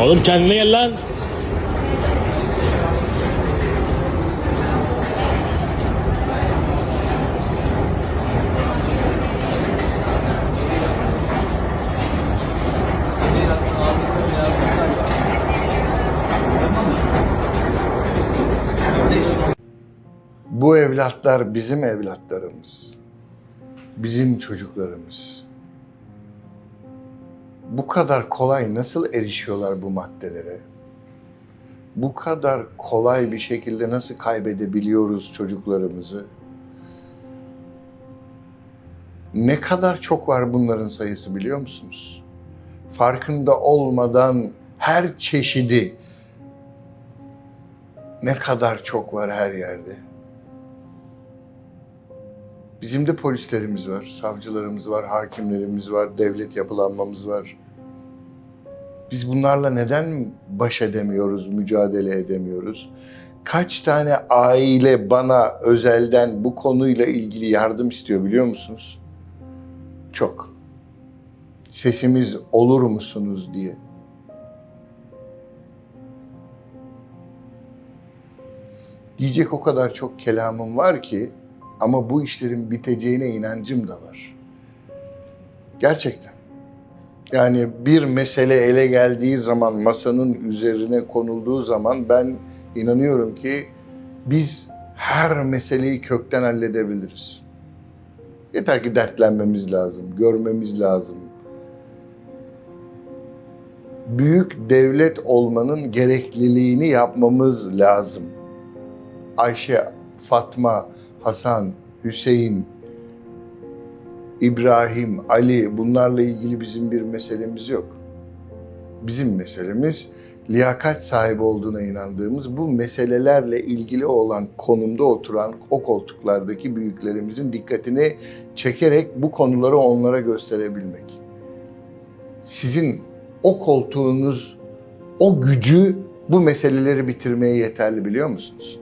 Oğlum kendine gel lan. Bu evlatlar bizim evlatlarımız. Bizim çocuklarımız. Bu kadar kolay nasıl erişiyorlar bu maddelere? Bu kadar kolay bir şekilde nasıl kaybedebiliyoruz çocuklarımızı? Ne kadar çok var bunların sayısı biliyor musunuz? Farkında olmadan her çeşidi ne kadar çok var her yerde. Bizim de polislerimiz var, savcılarımız var, hakimlerimiz var, devlet yapılanmamız var. Biz bunlarla neden baş edemiyoruz, mücadele edemiyoruz? Kaç tane aile bana özelden bu konuyla ilgili yardım istiyor biliyor musunuz? Çok. Sesimiz olur musunuz diye. Diyecek o kadar çok kelamım var ki ama bu işlerin biteceğine inancım da var. Gerçekten. Yani bir mesele ele geldiği zaman, masanın üzerine konulduğu zaman ben inanıyorum ki biz her meseleyi kökten halledebiliriz. Yeter ki dertlenmemiz lazım, görmemiz lazım. Büyük devlet olmanın gerekliliğini yapmamız lazım. Ayşe, Fatma, Hasan, Hüseyin, İbrahim, Ali bunlarla ilgili bizim bir meselemiz yok. Bizim meselemiz liyakat sahibi olduğuna inandığımız bu meselelerle ilgili olan konumda oturan o koltuklardaki büyüklerimizin dikkatini çekerek bu konuları onlara gösterebilmek. Sizin o koltuğunuz, o gücü bu meseleleri bitirmeye yeterli biliyor musunuz?